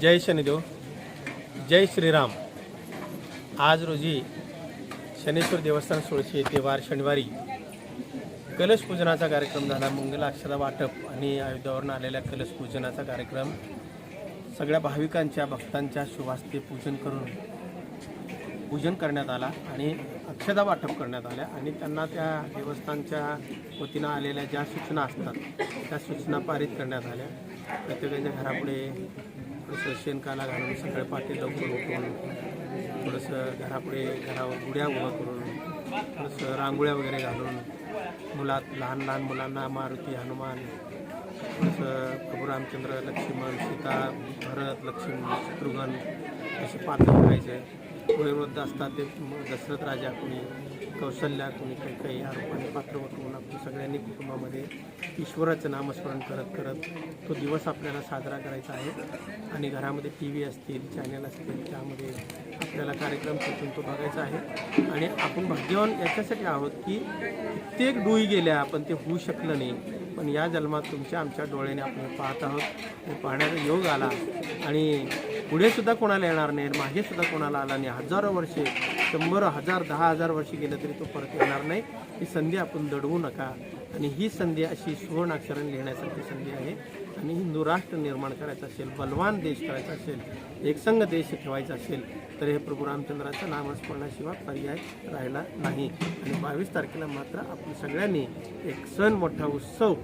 જય શનિદેવ. જય શ્રી રામ આજ રોજી શનેશ્વર દેવસ્થાન સોળ છે તે વાર શનિવારી कलश पूजनाचा कार्यक्रम झाला. मंगल अक्षरा वाटप आणि अयोध्यावरून आलेल्या कलश पूजनाचा कार्यक्रम. सगळ्या भाविकांच्या भक्तांच्या शुभास्ते पूजन करून पूजन करण्यात आला आणि अक्षदा वाटप करण्यात आल्या आणि त्यांना त्या देवस्थानच्या वतीनं आलेल्या ज्या सूचना असतात त्या सूचना पारित करण्यात आल्या. प्रत्येकाच्या घरापुढे थोडंसं शेणकाला घालून सगळे पाठी लवकर उठून थोडंसं घरापुढे घरावर गुड्या उभं करून थोडंसं रांगोळ्या वगैरे घालून मुलात लहान लहान मुलांना मारुती हनुमान थोडंसं प्रभू रामचंद्र लक्ष्मण सीता भरत लक्ष्मण शत्रुघ्न असे पात्र करायचे. वयोवृद्ध असतात ते दशरथ राजा कोणी कौशल्या कोणी काही काही आरोपाने पात्र म्हणून आपण सगळ्यांनी कुटुंबामध्ये ईश्वराचं नामस्मरण करत करत तो दिवस आपल्याला साजरा करायचा आहे. आणि घरामध्ये टी व्ही असतील चॅनल असतील त्यामध्ये आपल्याला कार्यक्रम तिथून तो बघायचा आहे. आणि आपण भाग्यवान याच्यासाठी आहोत की कित्येक डोई गेल्या पण ते होऊ शकलं नाही. पण या जन्मात तुमच्या आमच्या डोळ्याने आपण पाहत आहोत. हे पाहण्याचा योग आला. आणि पुढेसुद्धा कोणाला येणार नाही मागेसुद्धा कोणाला आला नाही. हजारो वर्षे शंभर हजार दहा हजार वर्षे गेलं तरी तो परत येणार नाही. ही संधी आपण दडवू नका. आणि ही संधी अशी सुवर्ण अक्षराने लिहिण्यासारखी संधी आहे. आणि हिंदू राष्ट्र निर्माण करायचं असेल बलवान देश करायचा असेल एकसंघ देश ठेवायचा असेल तर हे प्रभू रामचंद्राचं नामस्मरणाशिवाय पर्याय राहिला नाही. आणि बावीस तारखेला मात्र आपण सगळ्यांनी एक सण मोठा उत्सव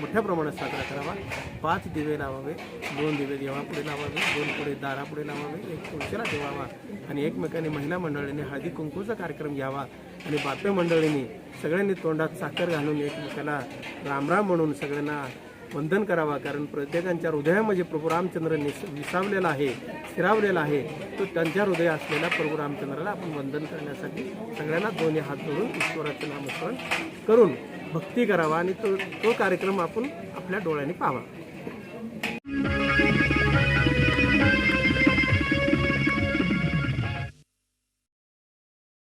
मोठ्या प्रमाणात साजरा करावा. पाच दिवे लावावे दोन दिवे देवापुढे लावावे दोन पुढे दारापुढे लावावे एक तुळशीला ठेवावा आणि एकमेकांनी महिला मंडळींनी हळदी कुंकूचा कार्यक्रम घ्यावा. आणि बाप्य मंडळींनी सगळ्यांनी तोंडात साखर घालून एकमेकाला रामराम म्हणून सगळ्यांना वंदन करावा कारण प्रत्येकांच्या हृदयामध्ये प्रभू रामचंद्र निस विसावलेला आहे स्थिरावलेला आहे. तो त्यांच्या हृदय असलेल्या प्रभू रामचंद्राला आपण वंदन करण्यासाठी सगळ्यांना दोन्ही हात जोडून ईश्वराचं नामस्मरण करून भक्ती करावा आणि तो तो कार्यक्रम आपण आपल्या डोळ्यांनी पाहावा.